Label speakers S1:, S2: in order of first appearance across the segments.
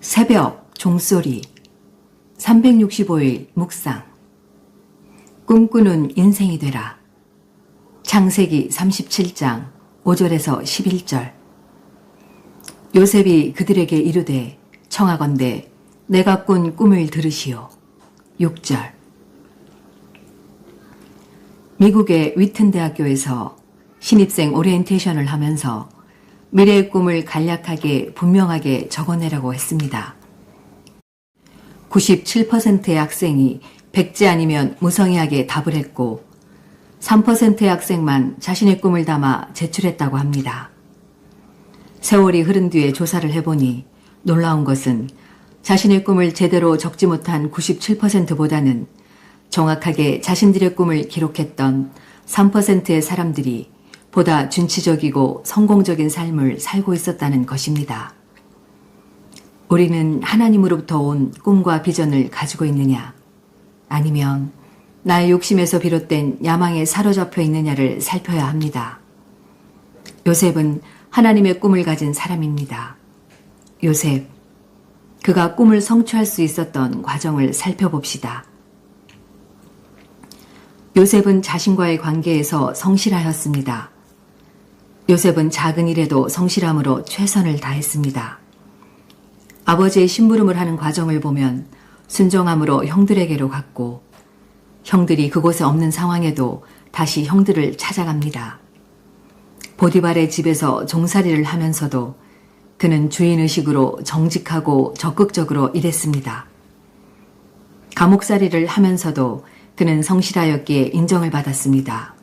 S1: 새벽 종소리. 365일 묵상. 꿈꾸는 인생이 되라. 창세기 37장 5절에서 11절. 요셉이 그들에게 이르되 청하건대 내가 꾼 꿈을 들으시오. 6절. 미국의 위튼 대학교에서 신입생 오리엔테이션을 하면서 미래의 꿈을 간략하게 분명하게 적어내라고 했습니다. 97%의 학생이 백지 아니면 무성의하게 답을 했고 3%의 학생만 자신의 꿈을 담아 제출했다고 합니다. 세월이 흐른 뒤에 조사를 해보니 놀라운 것은 자신의 꿈을 제대로 적지 못한 97%보다는 정확하게 자신들의 꿈을 기록했던 3%의 사람들이 보다 준치적이고 성공적인 삶을 살고 있었다는 것입니다. 우리는 하나님으로부터 온 꿈과 비전을 가지고 있느냐? 아니면 나의 욕심에서 비롯된 야망에 사로잡혀 있느냐를 살펴야 합니다. 요셉은 하나님의 꿈을 가진 사람입니다. 요셉, 그가 꿈을 성취할 수 있었던 과정을 살펴봅시다. 요셉은 자신과의 관계에서 성실하였습니다. 요셉은 작은 일에도 성실함으로 최선을 다했습니다. 아버지의 심부름을 하는 과정을 보면 순정함으로 형들에게로 갔고 형들이 그곳에 없는 상황에도 다시 형들을 찾아갑니다. 보디발의 집에서 종살이를 하면서도 그는 주인의식으로 정직하고 적극적으로 일했습니다. 감옥살이를 하면서도 그는 성실하였기에 인정을 받았습니다.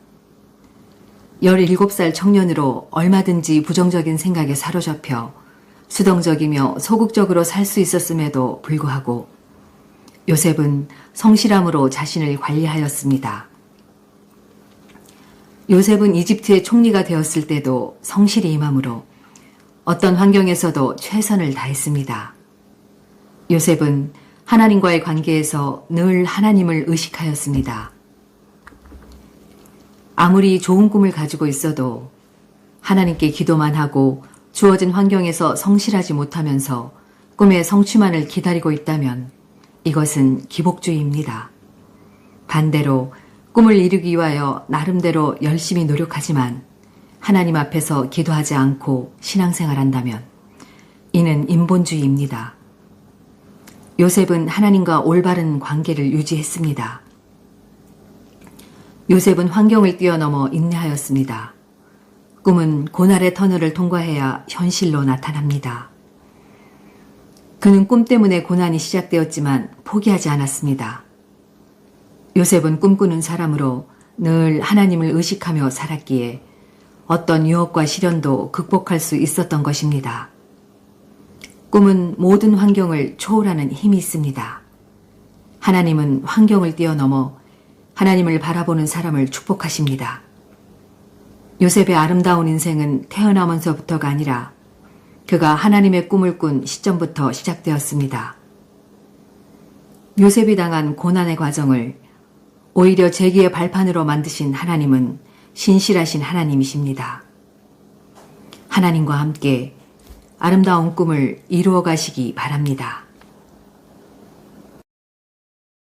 S1: 17살 청년으로 얼마든지 부정적인 생각에 사로잡혀 수동적이며 소극적으로 살 수 있었음에도 불구하고 요셉은 성실함으로 자신을 관리하였습니다. 요셉은 이집트의 총리가 되었을 때도 성실히 임함으로 어떤 환경에서도 최선을 다했습니다. 요셉은 하나님과의 관계에서 늘 하나님을 의식하였습니다. 아무리 좋은 꿈을 가지고 있어도 하나님께 기도만 하고 주어진 환경에서 성실하지 못하면서 꿈의 성취만을 기다리고 있다면 이것은 기복주의입니다. 반대로 꿈을 이루기 위하여 나름대로 열심히 노력하지만 하나님 앞에서 기도하지 않고 신앙생활 한다면 이는 인본주의입니다. 요셉은 하나님과 올바른 관계를 유지했습니다. 요셉은 환경을 뛰어넘어 인내하였습니다. 꿈은 고날의 터널을 통과해야 현실로 나타납니다. 그는 꿈 때문에 고난이 시작되었지만 포기하지 않았습니다. 요셉은 꿈꾸는 사람으로 늘 하나님을 의식하며 살았기에 어떤 유혹과 시련도 극복할 수 있었던 것입니다. 꿈은 모든 환경을 초월하는 힘이 있습니다. 하나님은 환경을 뛰어넘어 하나님을 바라보는 사람을 축복하십니다. 요셉의 아름다운 인생은 태어나면서부터가 아니라 그가 하나님의 꿈을 꾼 시점부터 시작되었습니다. 요셉이 당한 고난의 과정을 오히려 재기의 발판으로 만드신 하나님은 신실하신 하나님이십니다. 하나님과 함께 아름다운 꿈을 이루어 가시기 바랍니다.